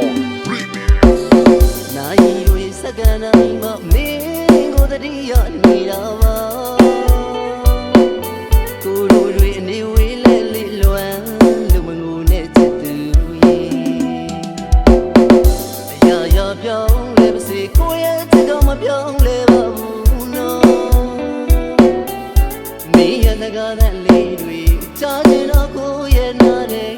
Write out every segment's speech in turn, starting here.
on remix နိုင်ရွေစကနိုင်မမင်းကိုတတိယနေတာပါကိုလိုတွေအနေဝေးလဲလေလွမ်းလူမငူနဲ့ချက်သူရေအရာရာပြောင်းလဲမစေကိုရဲ့ချက်တော့မပြောင်းလဲပါဘူးနော်မင်းရဲ့ငါးတဲ့လေးတွေချားချင်တော့ကိုရဲ့နားတဲ့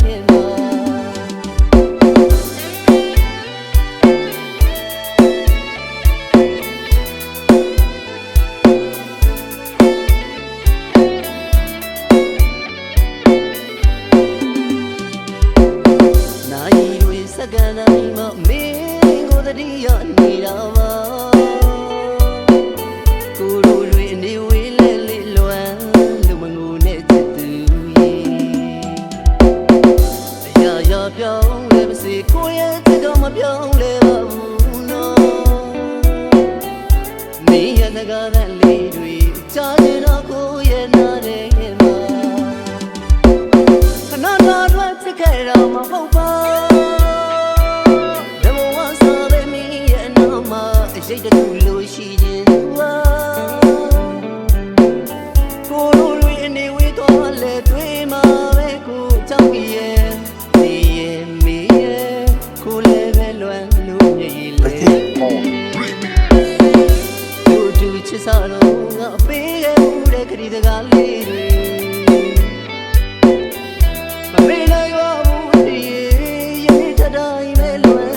တွေစက္ကန့်တိုင်းမှာမင်းကိုတတိယနေတာပါကိုလိုတွေအနေဝေးလဲလေးလွမ်းလူမငူနဲ့ချစ်သူရဲ့အရာရာပြောင်းလဲပါစေကိုယ့်ရဲ့ချစ်တော့မပြောင်းလဲပါဘူးနော်မင်းရဲ့ငကားတဲ့လေးတွေကြားချင်တော့ကိုယ့်ရဲ့နားတဲ့ရဲ့မှာခဏတော့တော့ချစ်ခဲ့တော့မဟုတ်ပါ အရေးတခုလို့ရှိခြင်းဝါကိုလိုတွေအနေဝေးတော့လဲတွေ့မှာပဲကိုကြောက်ရဲ့ဒီရဲ့မီးရဲ့ကိုလည်းပဲလွမ်းလို့မြေလေကိုတူချစ်စားတော့ငါပေးခဲ့မှုတဲ့ခရီးတကားလေးတွေမမေ့နိုင်ပါဘူးတည်းရင်းတတိုင်းပဲလွမ်း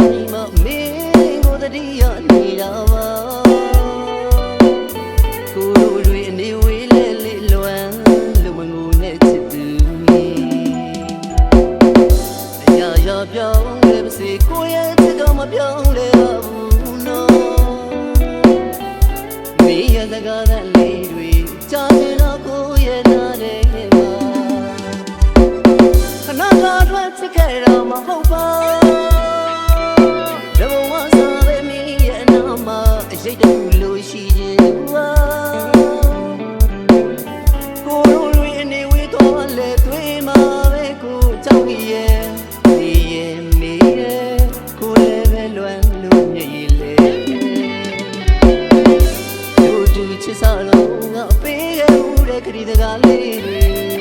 စက္ကန့်တိုင်းမှာမင်းကိုတတိယနေတာပါကိုလိုတွေအနေဝေးလဲလေးလွမ်းလူမငူနဲ့ချစ်သူရဲ့အရာရာပြောင်းလဲပါစေကိုယ့်ရဲ့ချစ်တော့မပြောင်းလဲပါဘူးနော်မင်းရဲ့စကားသံလေးတွေကြားချင်တော့ကိုယ့်ရဲ့နားတဲ့မှာခဏတော့ချစ်ခဲ့တော့မဟုတ်ပါ မအရေးတခုလို့ရှိခြင်းဝါကိုလိုတွေအနေဝေးတော့လဲတွေ့မှာပဲကိုကြောက်ရဲ့ဒီရဲ့မီးရဲ့ကိုလည်းပဲလွမ်းလို့မြေလေတို့တူချစ်စားလို့ငါပေးခဲ့ဦးတဲ့ခရီးတကားလေးတွေ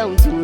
လွမ်း